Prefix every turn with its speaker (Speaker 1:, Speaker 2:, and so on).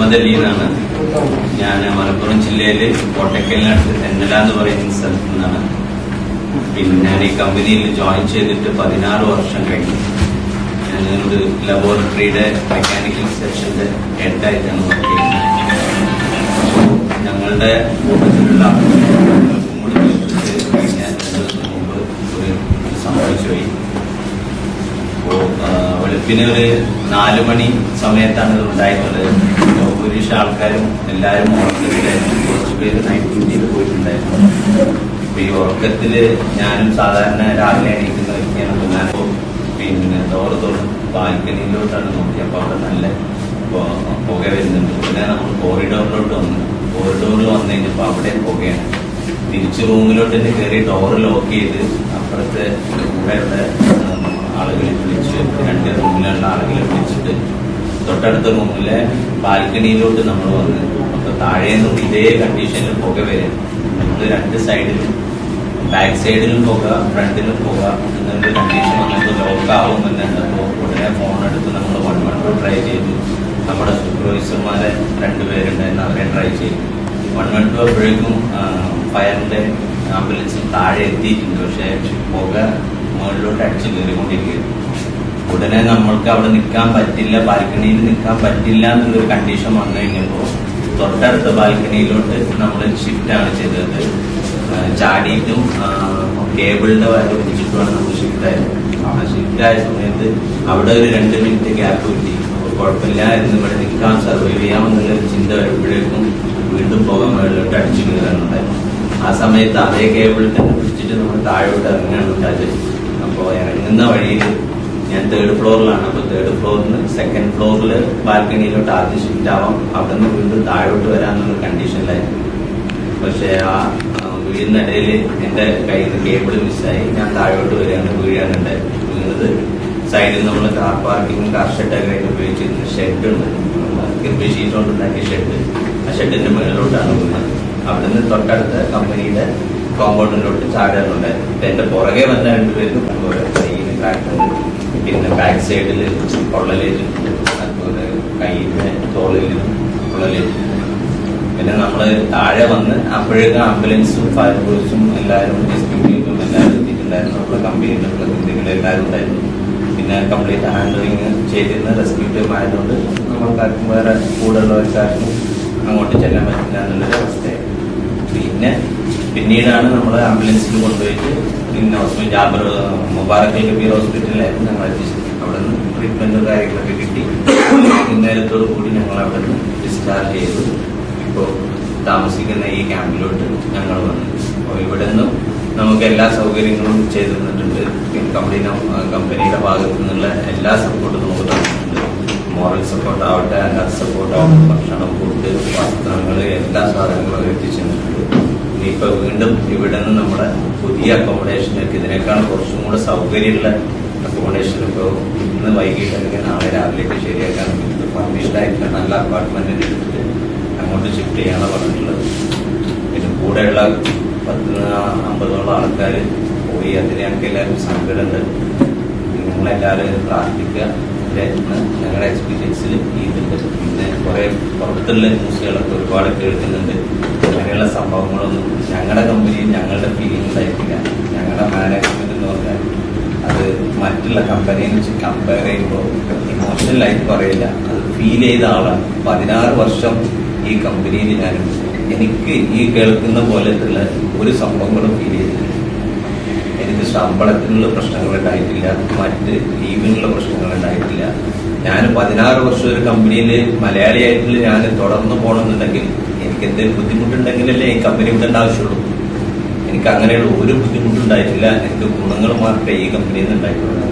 Speaker 1: മുഹമ്മദ് അലി എന്നാണ് ഞാൻ മലപ്പുറം ജില്ലയിലെ കോട്ടക്കലിനടുത്ത് തെന്നല എന്ന് പറയുന്ന സ്ഥലത്ത് നിന്നാണ് പിന്നെ ഞാൻ ഈ കമ്പനിയിൽ ജോയിൻ ചെയ്തിട്ട് പതിനാറ് വർഷം കഴിഞ്ഞു. ഞാൻ ഒരു ലബോറട്ടറിയുടെ മെക്കാനിക്കൽ സെക്ഷന്റെ ഹെഡായിട്ടാണ് വർക്ക് ചെയ്യുന്നത്. ഞങ്ങളുടെ കൂട്ടത്തിലുള്ള മൂന്ന് പേർക്ക് കഴിഞ്ഞ രണ്ട് ദിവസം മുമ്പ് ഒരു സംഭവിച്ചു പോയി. അപ്പോൾ വെളുപ്പിന് ഒരു നാല് മണി സമയത്താണ് ഇത് ഉണ്ടായിട്ടുള്ളത്. ഭൂരിപക്ഷ ആൾക്കാരും എല്ലാവരും ഉറക്കത്തിലായിരുന്നു. കുറച്ച് പേര് നൈറ്റ് ഡ്യൂട്ടിയിൽ പോയിട്ടുണ്ടായിരുന്നു. അപ്പൊ ഈ ഉറക്കത്തിൽ ഞാനും സാധാരണ രാവിലെ എണീക്കുന്ന വ്യക്തിയാണ്. അപ്പൊ ഞാൻ പിന്നെ ഡോറ് തുറന്ന് ബാൽക്കണിയിലോട്ടാണ് നോക്കിയത് അപ്പൊ അവിടെ നല്ല പുക വരുന്നുണ്ട്. പിന്നെ നമ്മൾ കോറിഡോറിലോട്ട് വന്നു. കോറിഡോറിൽ വന്നു കഴിഞ്ഞപ്പോൾ അവിടെ പുകയാണ്. തിരിച്ച് റൂമിലോട്ട് തന്നെ കയറി ഡോറ് ലോക്ക് ചെയ്ത് അപ്പുറത്തെ കൂടെയുള്ള ആളുകളെ വിളിച്ച് രണ്ട് വിളിച്ചിട്ട് തൊട്ടടുത്ത റൂമിലെ ബാൽക്കണിയിലോട്ട് നമ്മൾ വന്ന് അപ്പൊ താഴെ നിന്നും ഇതേ കണ്ടീഷനിൽ പുക വരും. നമ്മൾ രണ്ട് സൈഡിലും ബാക്ക് സൈഡിലും പുക ഫ്രണ്ടിലും പുക എന്നൊരു കണ്ടീഷൻ വന്നിട്ട് ലോക്ക് ആവുമെന്ന് അപ്പോൾ ഉടനെ ഫോൺ എടുത്ത് നമ്മൾ വൺ വൺ വൺ ട്രൈ ചെയ്തു. നമ്മുടെ സൂപ്പർവൈസർമാരെ രണ്ടുപേരുണ്ടായിരുന്നു അവരെ ട്രൈ ചെയ്തു. വൺ വൺ ടു അപ്പോഴേക്കും ഫയറിന്റെ ആംബുലൻസും താഴെ എത്തിയിട്ടുണ്ട്. പക്ഷേ പുക മുകളിലോട്ട് അടിച്ചു കയറിക്കൊണ്ടിരിക്കുകയാണ് ഉടനെ നമ്മൾക്ക് അവിടെ നിൽക്കാൻ പറ്റില്ല ബാൽക്കണിയിൽ നിൽക്കാൻ പറ്റില്ല എന്നുള്ളൊരു കണ്ടീഷൻ വന്നു കഴിഞ്ഞപ്പോൾ തൊട്ടടുത്ത ബാൽക്കണിയിലോട്ട് നമ്മൾ ഷിഫ്റ്റ് ആണ് ചെയ്തത്. ചാടിയിട്ടും കേബിളിന്റെ വയറ് പിടിച്ചിട്ടുമാണ് നമ്മൾ ഷിഫ്റ്റ് ആയത്. ആ ഷിഫ്റ്റ് ആയ സമയത്ത് അവിടെ ഒരു രണ്ട് മിനിറ്റ് ഗ്യാപ്പ് കിട്ടി. അപ്പോൾ കുഴപ്പമില്ല എന്ന് ഇവിടെ നിൽക്കാം സർവൈവ് ഒരു ചിന്ത വരുമ്പോഴേക്കും വീണ്ടും പോകാൻ മുകളിലോട്ട് അടിച്ചു കയറാനുണ്ടായിരുന്നു ആ സമയത്ത് അതേ കേബിൾ തന്നെ പിടിച്ചിട്ട് നമ്മൾ താഴോട്ട് ഇറങ്ങാനുണ്ടായത് അപ്പോൾ ഇറങ്ങുന്ന വഴിയിൽ ഫ്ലോറിലാണ് അപ്പോൾ തേർഡ് ഫ്ലോറിന് സെക്കൻഡ് ഫ്ലോറിൽ ബാൽക്കണിയിലോട്ട് ആദ്യം ഷിഫ്റ്റ് ആവാം. അവിടെ നിന്ന് വീണ്ടും താഴോട്ട് വരാമെന്നുള്ള കണ്ടീഷനിലായിരുന്നു പക്ഷേ ആ വീടിനിടയിൽ എന്റെ കയ്യിൽ നിന്ന് കേബിൾ മിസ്സായി ഞാൻ താഴോട്ട് വരികയാണ് വീഴാനുണ്ട് വീണത് സൈഡിൽ നമ്മൾ കാർ പാർക്കിങ്ങും കാർ ഷെഡൊക്കെ ആയിട്ട് ഉപയോഗിച്ചിരുന്ന ഷെഡ് ഉണ്ട്. കിർബി ഷീറ്റ് ഉണ്ടാക്കിയ ഷെഡ് ആ ഷെഡിന്റെ മുകളിലോട്ടാണ് വീണത്. അവിടെ നിന്ന് തൊട്ടടുത്ത കമ്പനിയുടെ കോമ്പൗണ്ടിലോട്ട് ചാടാനുണ്ടായിരുന്നു എന്റെ പുറകെ വന്ന രണ്ടുപേരും കയ്യിന് ക്രാക്കുണ്ട് പിന്നെ ബാക്ക് സൈഡിൽ പൊള്ളലേറ്റിട്ടുണ്ട് അതുപോലെ കയ്യിന്റെ തോളിലും പൊള്ളലേറ്റിട്ടുണ്ട് പിന്നെ നമ്മൾ താഴെ വന്ന് അപ്പോഴേക്കും ആംബുലൻസും ഫയർ ഫയർഫോഴ്സും എല്ലാവരും ഡിസ്ട്രിബ്യൂട്ടും എല്ലാവരും എത്തിയിട്ടുണ്ടായിരുന്നു. നമ്മുടെ കമ്പനിയുടെ പ്രതിനിധികൾ എല്ലാവരും ഉണ്ടായിരുന്നു. പിന്നെ കംപ്ലീറ്റ് ഹാൻഡിലിങ് ചെയ്തിരുന്ന റെസ്ക്യൂ ടീം ആയതുകൊണ്ട് നമ്മൾക്കാർക്കും വേറെ കൂടുതലുള്ളവർക്കാർക്കും അങ്ങോട്ട് ചെല്ലാൻ പറ്റില്ല എന്നുള്ളൊരു അവസ്ഥയായിരുന്നു പിന്നെ പിന്നീടാണ് നമ്മൾ ആംബുലൻസിൽ കൊണ്ടുപോയിട്ട് പിന്നെ ഹോസ്പിറ്റൽ ജാബർ മുബാറക് കബീർ ഹോസ്പിറ്റലിലായിരുന്നു ഞങ്ങൾ അവിടെ നിന്ന് ട്രീറ്റ്മെന്റും കാര്യങ്ങളൊക്കെ കിട്ടി. ഇന്നേരത്തോടു കൂടി ഞങ്ങൾ അവിടെ നിന്ന് ഡിസ്ചാർജ് ചെയ്തു. ഇപ്പോൾ താമസിക്കുന്ന ഈ ക്യാമ്പിലോട്ട് ഞങ്ങൾ വന്നു. അപ്പോൾ ഇവിടെ നിന്നും നമുക്ക് എല്ലാ സൗകര്യങ്ങളും ചെയ്തു തന്നിട്ടുണ്ട്. പിന്നെ കമ്പനി കമ്പനിയുടെ ഭാഗത്തു നിന്നുള്ള എല്ലാ സപ്പോർട്ടും നമുക്ക് തന്നിട്ടുണ്ട്. മോറൽ സപ്പോർട്ട് ആവട്ടെ അല്ലാത്ത സപ്പോർട്ട് ആവട്ടെ ഭക്ഷണം ഫുഡ് വസ്ത്രങ്ങൾ എല്ലാ സാധനങ്ങളും എത്തിച്ചു തന്നിട്ടുണ്ട്. ഇനിയിപ്പോ വീണ്ടും ഇവിടെ നിന്ന് നമ്മുടെ പുതിയ അക്കോമഡേഷനിലേക്ക് ഇതിനേക്കാൾ കുറച്ചും കൂടെ സൗകര്യമുള്ള അക്കോമഡേഷൻ ഇപ്പോൾ ഇന്ന് വൈകിട്ട് അല്ലെങ്കിൽ നാളെ രാവിലെയൊക്കെ ശരിയാക്കാൻ വേണ്ടി ഫർണിഷ്ഡ് നല്ല അപ്പാർട്ട്മെന്റിൽ എടുത്തിട്ട് അങ്ങോട്ട് ഷിഫ്റ്റ് ചെയ്യാനാണ് പറഞ്ഞിട്ടുള്ളത്. പിന്നെ കൂടെയുള്ള പത്ത് അമ്പതോളം ആൾക്കാർ പോയി അതിനെയൊക്കെ എല്ലാവരും സങ്കടമുണ്ട് നിങ്ങളെല്ലാവരും പ്രാർത്ഥിക്കുക. ഞങ്ങളുടെ എക്സ്പീരിയൻസിൽ ഈ കുറെ പുറത്തുള്ള ന്യൂസുകളൊക്കെ ഒരുപാട് കേൾക്കുന്നുണ്ട്. അങ്ങനെയുള്ള സംഭവങ്ങളൊന്നും ഞങ്ങളുടെ കമ്പനിയിൽ ഞങ്ങളുടെ ഫീലിംഗ് ആയിരിക്കില്ല ഞങ്ങളുടെ മാനേജ്മെന്റ് എന്ന് പറഞ്ഞാൽ അത് മറ്റുള്ള കമ്പനിയെ വെച്ച് കമ്പയർ ചെയ്യുമ്പോൾ ഇമോഷണലായിട്ട് പറയില്ല. അത് ഫീൽ ചെയ്ത ആളാണ്. പതിനാറ് വർഷം ഈ കമ്പനിയിൽ ഞാൻ എനിക്ക് ഈ കേൾക്കുന്ന പോലത്തുള്ള ഒരു സംഭവങ്ങളും ഫീൽ ചെയ്തിട്ടില്ല. എനിക്ക് ശമ്പളത്തിനുള്ള പ്രശ്നങ്ങൾ ഉണ്ടായിട്ടില്ല മറ്റ് ലീവിനുള്ള പ്രശ്നങ്ങൾ ഉണ്ടായിട്ടില്ല. ഞാൻ പതിനാറ് വർഷം ഒരു കമ്പനിയിൽ മലയാളിയായിട്ടുള്ള ഞാൻ തുടർന്ന് പോകണമെന്നുണ്ടെങ്കിൽ എനിക്ക് എന്തെങ്കിലും ബുദ്ധിമുട്ടുണ്ടെങ്കിലല്ലേ ഈ കമ്പനി വിടേണ്ട ആവശ്യമുള്ളൂ. എനിക്ക് അങ്ങനെയുള്ള ഒരു ബുദ്ധിമുട്ടുണ്ടായിട്ടില്ല എനിക്ക് ഗുണങ്ങൾ മാത്രമേ ഈ കമ്പനിയിൽ നിന്ന് ഉണ്ടായിട്ടുള്ളൂ.